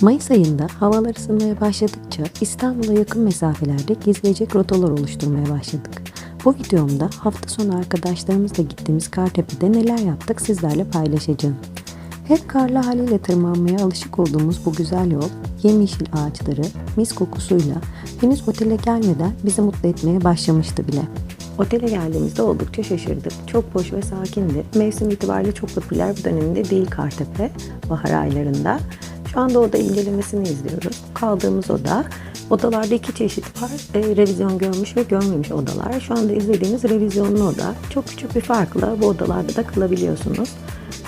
Mayıs ayında havalar ısınmaya başladıkça İstanbul'a yakın mesafelerde gezilecek rotalar oluşturmaya başladık. Bu videomda hafta sonu arkadaşlarımızla gittiğimiz Kartepe'de neler yaptık sizlerle paylaşacağım. Hep karlı haliyle tırmanmaya alışık olduğumuz bu güzel yol, yemyeşil ağaçları, mis kokusuyla henüz otele gelmeden bizi mutlu etmeye başlamıştı bile. Otele geldiğimizde oldukça şaşırdık. Çok boş ve sakindi. Mevsim itibariyle çok popüler bir döneminde değil Kartepe, bahar aylarında. Şu anda oda incelemesini izliyoruz. Kaldığımız oda, odalarda iki çeşit var. E, revizyon görmüş ve görmemiş odalar. Şu anda izlediğimiz revizyonlu oda. Çok küçük bir farkla bu odalarda da kalabiliyorsunuz.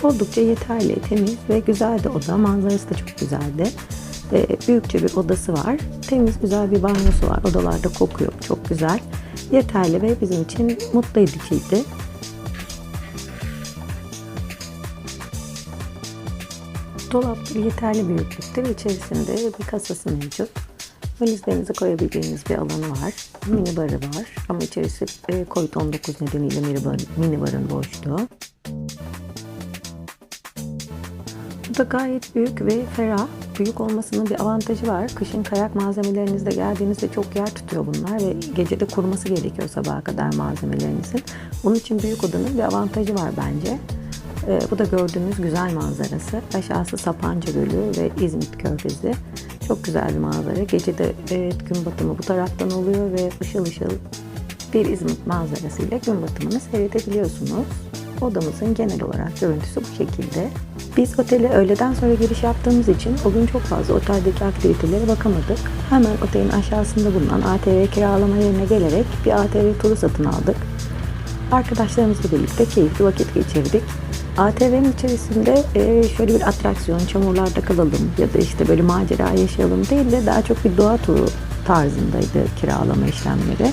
Oldukça yeterli, temiz ve güzeldi oda. Manzarası da çok güzeldi. E, büyükçe bir odası var. Temiz, güzel bir banyosu var. Odalarda koku yok, çok güzel. Yeterli ve bizim için mutlu ediciydi. Dolapları yeterli büyüklükte ve içerisinde bir kasası mevcut. Valizlerinizi koyabileceğiniz bir alanı var. Mini barı var ama içerisi e, COVID-19 nedeniyle mini, bar, barın boşluğu. Bu da gayet büyük ve ferah. Büyük olmasının bir avantajı var. Kışın kayak malzemelerinizle geldiğinizde çok yer tutuyor bunlar ve gecede kuruması gerekiyor sabaha kadar malzemelerinizin. Onun için büyük odanın bir avantajı var bence. Ee, bu da gördüğünüz güzel manzarası. Aşağısı Sapanca Gölü ve İzmit Körfezi. Çok güzel bir manzara. Gecede e, gün batımı bu taraftan oluyor ve ışıl ışıl bir İzmit manzarasıyla gün batımını seyredebiliyorsunuz. Odamızın genel olarak görüntüsü bu şekilde. Biz otele öğleden sonra giriş yaptığımız için o gün çok fazla oteldeki aktivitelere bakamadık. Hemen otelin aşağısında bulunan ATV kiralama yerine gelerek bir ATV turu satın aldık. Arkadaşlarımızla birlikte keyifli vakit geçirdik. ATV'nin içerisinde e, şöyle bir atraksiyon, çamurlarda kalalım ya da işte böyle macera yaşayalım değil de daha çok bir doğa turu tarzındaydı kiralama işlemleri.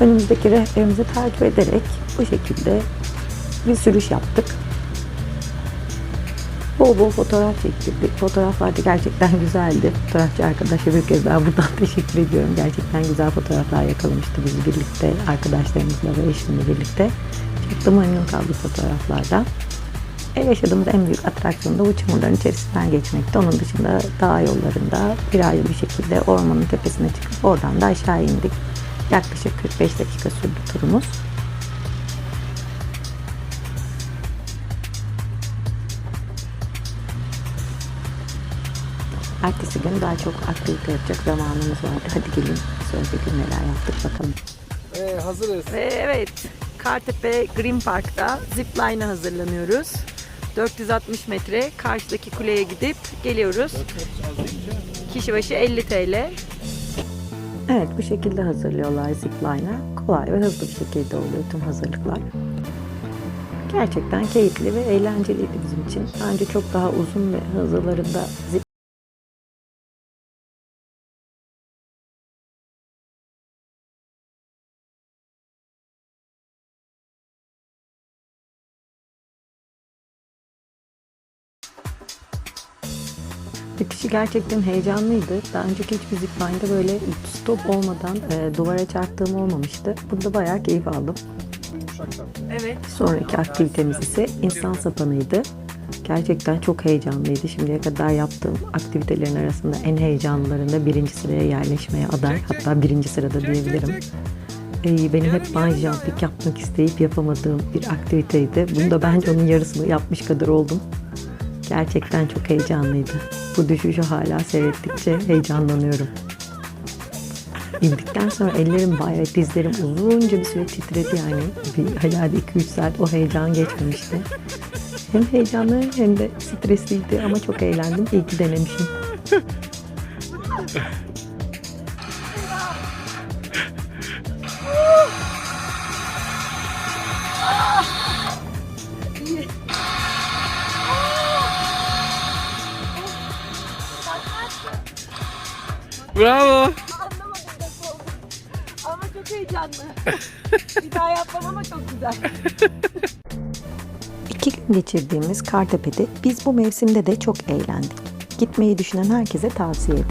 Önümüzdeki rehberimizi takip ederek bu şekilde bir sürüş yaptık. Bol bol fotoğraf çektirdik. Fotoğraflar da gerçekten güzeldi. Fotoğrafçı arkadaşa bir kez daha buradan teşekkür ediyorum. Gerçekten güzel fotoğraflar yakalamıştı bizi birlikte, arkadaşlarımızla ve eşimle birlikte. Çok da memnun kaldık fotoğraflardan. Yaşadığımız en büyük atraksiyon da bu çamurların içerisinden geçmekti. Onun dışında dağ yollarında bir ayrı bir şekilde ormanın tepesine çıkıp oradan da aşağı indik. Yaklaşık 45 dakika sürdü turumuz. Ertesi gün daha çok aktivite yapacak zamanımız vardı. Hadi gelin sonraki gün neler yaptık bakalım. Ee, hazırız. Ve evet, Kartepe Green Park'ta zipline'a hazırlanıyoruz. 460 metre karşıdaki kuleye gidip geliyoruz. Kişi başı 50 TL. Evet bu şekilde hazırlıyorlar zipline'a. Kolay ve hızlı bir şekilde oluyor tüm hazırlıklar. Gerçekten keyifli ve eğlenceliydi bizim için. Bence çok daha uzun ve hızlılarında zip Bitişi gerçekten heyecanlıydı. Daha önceki hiçbir zipline'da böyle stop olmadan e, duvara çarptığım olmamıştı. Bunda bayağı keyif aldım. Evet. Sonraki aktivitemiz ise insan sapanıydı. Gerçekten çok heyecanlıydı. Şimdiye kadar yaptığım aktivitelerin arasında en heyecanlılarında birinci sıraya yerleşmeye aday. Hatta birinci sırada diyebilirim. Ee, benim hep bungee jumping yapmak isteyip yapamadığım bir aktiviteydi. Bunda bence onun yarısını yapmış kadar oldum. Gerçekten çok heyecanlıydı. Bu düşüşü hala seyrettikçe heyecanlanıyorum. İndikten sonra ellerim bayağı dizlerim uzunca bir süre titredi yani. Bir, herhalde 2-3 saat o heyecan geçmemişti. Hem heyecanlı hem de stresliydi ama çok eğlendim. İyi ki denemişim. Bravo. Anlamadım nasıl oldu. Ama çok heyecanlı. Bir daha yapmam ama çok güzel. İki gün geçirdiğimiz Kartepe'de biz bu mevsimde de çok eğlendik. Gitmeyi düşünen herkese tavsiye ederim.